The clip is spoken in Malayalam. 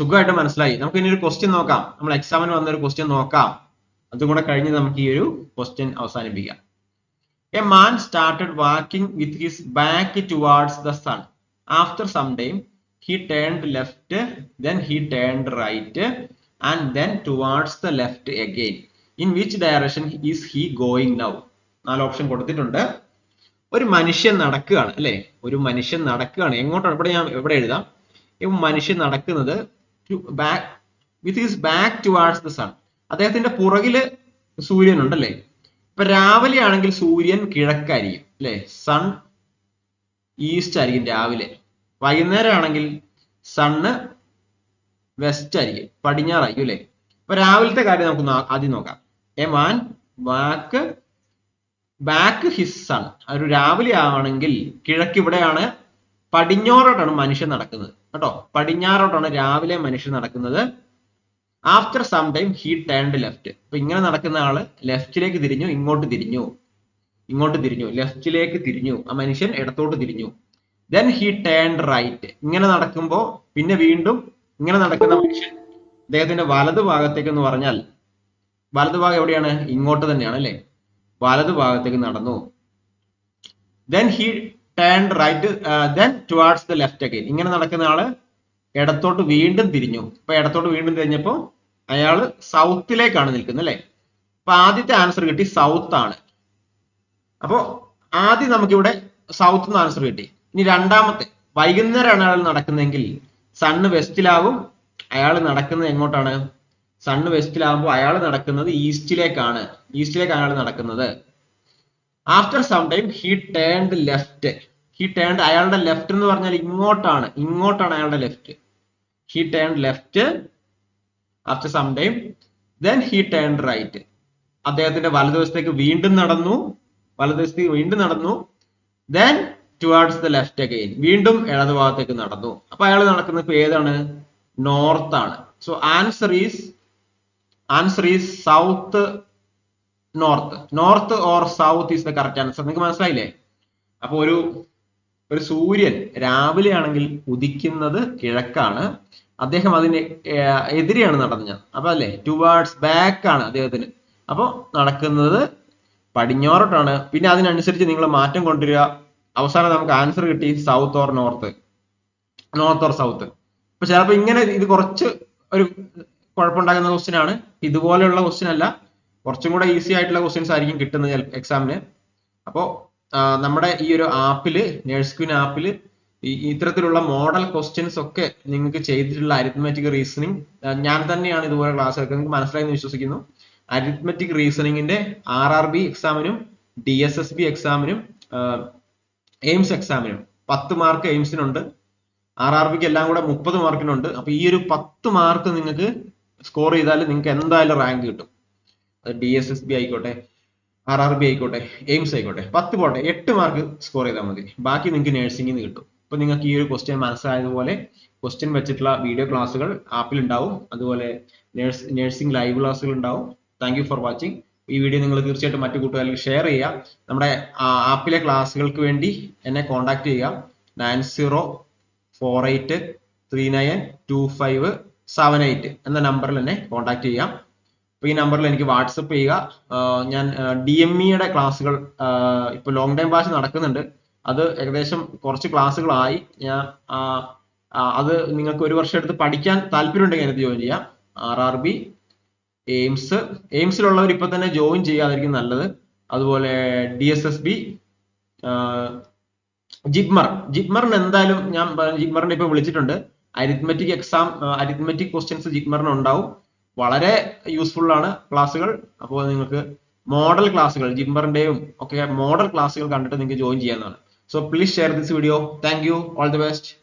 സുഖമായിട്ട് മനസ്സിലായി. നമുക്ക് ഇനി ഒരു ക്വസ്റ്റ്യൻ നോക്കാം. നമ്മൾ എക്സാമിന് വന്ന ഒരു ക്വസ്റ്റ്യൻ നോക്കാം. അതും കൂടെ കഴിഞ്ഞ് നമുക്ക് ഈ ഒരു ക്വസ്റ്റ്യൻ അവസാനിപ്പിക്കാം. A man started walking with his back towards the sun after some time he turned left then he turned right and then towards the left again in which direction is he going now നാല് ഓപ്ഷൻ കൊടുത്തിട്ടുണ്ട്. ഒരു മനുഷ്യൻ നടക്കുകയാണ് അല്ലെ? ഒരു മനുഷ്യൻ നടക്കുകയാണ്. എങ്ങോട്ടാണ്? ഇവിടെ ഞാൻ എവിടെ എഴുതാം. ഈ മനുഷ്യൻ നടക്കുന്നത് back with his back towards the sun അദ്ദേഹത്തിന്റെ പുറകിൽ സൂര്യൻ ഉണ്ടല്ലേ ഇപ്പൊ രാവിലെ ആണെങ്കിൽ സൂര്യൻ കിഴക്കായിരിക്കും അല്ലെ? സൺ ഈസ്റ്റ് ആയിരിക്കും രാവിലെ. വൈകുന്നേരം ആണെങ്കിൽ സണ്ണ് വെസ്റ്റ് ആയിരിക്കും പടിഞ്ഞാറായിരിക്കും അല്ലെ? അപ്പൊ രാവിലത്തെ കാര്യം നമുക്ക് ആദ്യം നോക്കാം. A man back back his sun ഒരു രാവിലെ ആണെങ്കിൽ കിഴക്ക് ഇവിടെയാണ് പടിഞ്ഞാറോട്ടാണ് മനുഷ്യൻ നടക്കുന്നത്. കേട്ടോ? പടിഞ്ഞാറോട്ടാണ് രാവിലെ മനുഷ്യൻ നടക്കുന്നത്. After some time he turned left അപ്പൊ ഇങ്ങനെ നടക്കുന്ന ആൾ ലെഫ്റ്റിലേക്ക് തിരിഞ്ഞു ഇങ്ങോട്ട് തിരിഞ്ഞു. ഇങ്ങോട്ട് തിരിഞ്ഞു. ലെഫ്റ്റിലേക്ക് തിരിഞ്ഞു. ആ മനുഷ്യൻ ഇടത്തോട്ട് തിരിഞ്ഞു. ദെൻ ഹി ടേൺഡ് റൈറ്റ് ഇങ്ങനെ നടക്കുമ്പോ പിന്നെ വീണ്ടും ഇങ്ങനെ നടക്കുന്ന മനുഷ്യൻ അദ്ദേഹത്തിന്റെ വലതു ഭാഗത്തേക്ക് എന്ന് പറഞ്ഞാൽ വലതു ഭാഗം എവിടെയാണ്? ഇങ്ങോട്ട് തന്നെയാണ് അല്ലെ? വലതു ഭാഗത്തേക്ക് നടന്നു. Then he turned right then towards the left again ഇങ്ങനെ നടക്കുന്ന ആൾ ഇടത്തോട്ട് വീണ്ടും തിരിഞ്ഞു. അപ്പൊ ഇടത്തോട്ട് വീണ്ടും തിരിഞ്ഞപ്പോ അയാൾ സൗത്തിലേക്കാണ് നിൽക്കുന്നത് അല്ലെ? അപ്പൊ ആദ്യത്തെ ആൻസർ കിട്ടി സൗത്ത് ആണ്. അപ്പോ ആദ്യം നമുക്കിവിടെ സൗത്ത് നിന്ന് ആൻസർ കിട്ടി. ഇനി രണ്ടാമത്തെ വൈകുന്നേരമാണ് അയാൾ നടക്കുന്നതെങ്കിൽ സണ്ണ് വെസ്റ്റിലാവും അയാൾ നടക്കുന്നത് എങ്ങോട്ടാണ്? സണ്ണ് വെസ്റ്റിലാവുമ്പോൾ അയാൾ നടക്കുന്നത് ഈസ്റ്റിലേക്കാണ് ഈസ്റ്റിലേക്കാണ് അയാൾ നടക്കുന്നത്. After some time he turn left he turned അയാളുടെ ലെഫ്റ്റ് എന്ന് പറഞ്ഞാൽ ഇങ്ങോട്ടാണ്. ഇങ്ങോട്ടാണ് അയാളുടെ left he turned left after some time then he turned right അദ്ദേഹത്തിന്റെ വലതുവശത്തേക്ക് വീണ്ടും നടന്നു. വലതുവശത്തേക്ക് വീണ്ടും നടന്നു. Then towards the left again വീണ്ടും ഇടതുഭാഗത്തേക്ക് നടന്നു. അപ്പൊ അയാൾ നടക്കുന്നത് ഇപ്പൊ ഏതാണ്? നോർത്ത് ആണ്. So answer is answer is south north north or south is the correct answer നിങ്ങൾക്ക് മനസ്സിലായില്ലേ? അപ്പൊ ഒരു ഒരു സൂര്യൻ രാവിലെ ആണെങ്കിൽ ഉദിക്കുന്നത് കിഴക്കാണ്. അദ്ദേഹം അതിന് എതിരെയാണ് നടന്നത്. അപ്പൊ അല്ലേ? ടുവേർഡ്സ് ബാക്ക് ആണ് അദ്ദേഹത്തിന്. അപ്പൊ നടക്കുന്നത് പടിഞ്ഞോറോട്ടാണ്. പിന്നെ അതിനനുസരിച്ച് നിങ്ങൾ മാറ്റം കൊണ്ടുവരിക. അവസാനം നമുക്ക് ആൻസർ കിട്ടി south or north north or south അപ്പൊ ചിലപ്പോൾ ഇങ്ങനെ ഇത് കുറച്ച് ഒരു കുഴപ്പമുണ്ടാകുന്ന ക്വസ്റ്റ്യൻ ആണ്. ഇതുപോലെയുള്ള ക്വസ്റ്റ്യൻ അല്ല. കുറച്ചും കൂടെ ഈസി ആയിട്ടുള്ള ക്വസ്റ്റ്യൻസ് ആയിരിക്കും കിട്ടുന്നത് എക്സാമിന് അപ്പോൾ നമ്മുടെ ഈ ഒരു ആപ്പിൽ നേഴ്സ് ക്വിൻ ആപ്പിൽ ഇത്തരത്തിലുള്ള മോഡൽ ക്വസ്റ്റ്യൻസ് ഒക്കെ നിങ്ങൾക്ക് ചെയ്തിട്ടുള്ള അരിത്മെറ്റിക് റീസണിങ് ഞാൻ തന്നെയാണ് ഇതുപോലെ ക്ലാസ് എടുക്കുന്നത്. നിങ്ങൾക്ക് മനസ്സിലായി എന്ന് വിശ്വസിക്കുന്നു. അരിത്മെറ്റിക് റീസണിങ്ങിന്റെ ആർ ആർ ബി എക്സാമിനും ഡി എസ് എസ് ബി എക്സാമിനും എയിംസ് എക്സാമിനും പത്ത് മാർക്ക് എയിംസിനുണ്ട് ആർ ആർ ബിക്ക് എല്ലാം കൂടെ മുപ്പത് മാർക്കിനുണ്ട് അപ്പൊ ഈ ഒരു പത്ത് മാർക്ക് നിങ്ങൾക്ക് സ്കോർ ചെയ്താൽ നിങ്ങൾക്ക് എന്തായാലും റാങ്ക് കിട്ടും. അത് ഡി എസ് എസ് ബി ആയിക്കോട്ടെ ആർ ആർ ബി ആയിക്കോട്ടെ എയിംസ് ആയിക്കോട്ടെ പത്ത് പോട്ടെ എട്ട് മാർക്ക് സ്കോർ ചെയ്താൽ മതി. ബാക്കി നിങ്ങൾക്ക് നഴ്സിംഗിൽ നിന്ന് കിട്ടും. അപ്പൊ നിങ്ങൾക്ക് ഈ ഒരു ക്വസ്റ്റ്യൻ മനസ്സിലായതുപോലെ ക്വസ്റ്റ്യൻ വെച്ചിട്ടുള്ള വീഡിയോ ക്ലാസ്സുകൾ ആപ്പിൽ ഉണ്ടാവും. അതുപോലെ നേഴ്സ് നഴ്സിംഗ് ലൈവ് ക്ലാസ്സുകൾ ഉണ്ടാവും. താങ്ക് യു ഫോർ വാച്ചിങ് ഈ വീഡിയോ നിങ്ങൾ തീർച്ചയായിട്ടും മറ്റു കൂട്ടുകാർക്ക് ഷെയർ ചെയ്യുക. നമ്മുടെ ആപ്പിലെ ക്ലാസ്സുകൾക്ക് വേണ്ടി എന്നെ കോൺടാക്ട് ചെയ്യുക. Nine zero four eight three nine two five seven eight എന്ന നമ്പറിൽ എന്നെ കോൺടാക്ട് ചെയ്യാം അപ്പൊ ഈ നമ്പറിൽ എനിക്ക് വാട്സപ്പ് ചെയ്യുക. ഞാൻ ഡി എം ഇയുടെ ക്ലാസ്സുകൾ ഇപ്പൊ ലോങ് ടൈം ബാച്ച് നടക്കുന്നുണ്ട്. അത് ഏകദേശം കുറച്ച് ക്ലാസ്സുകളായി. ഞാൻ അത് നിങ്ങൾക്ക് ഒരു വർഷം എടുത്ത് പഠിക്കാൻ താല്പര്യമുണ്ടെങ്കിൽ അതിനകത്ത് ജോയിൻ ചെയ്യാം. ആർ ആർ ബി എയിംസ് എയിംസിലുള്ളവർ ഇപ്പൊ തന്നെ ജോയിൻ ചെയ്യാതായിരിക്കും നല്ലത്. അതുപോലെ D S S B JIPMER ജിപ്മറിന് എന്തായാലും ഞാൻ ജിപ്മറിനെ ഇപ്പൊ വിളിച്ചിട്ടുണ്ട്. അരിത്മെറ്റിക് എക്സാം അരിത്മെറ്റിക് ക്വസ്റ്റ്യൻസ് ജിപ്മറിന് ഉണ്ടാവും. വളരെ യൂസ്ഫുൾ ആണ് ക്ലാസ്സുകൾ. അപ്പോൾ നിങ്ങൾക്ക് മോഡൽ ക്ലാസ്സുകൾ ജിംബറിന്റെയും ഒക്കെ മോഡൽ ക്ലാസ്സുകൾ കണ്ടിട്ട് നിങ്ങൾക്ക് ജോയിൻ ചെയ്യാവുന്നതാണ്. So please share this video thank you all the best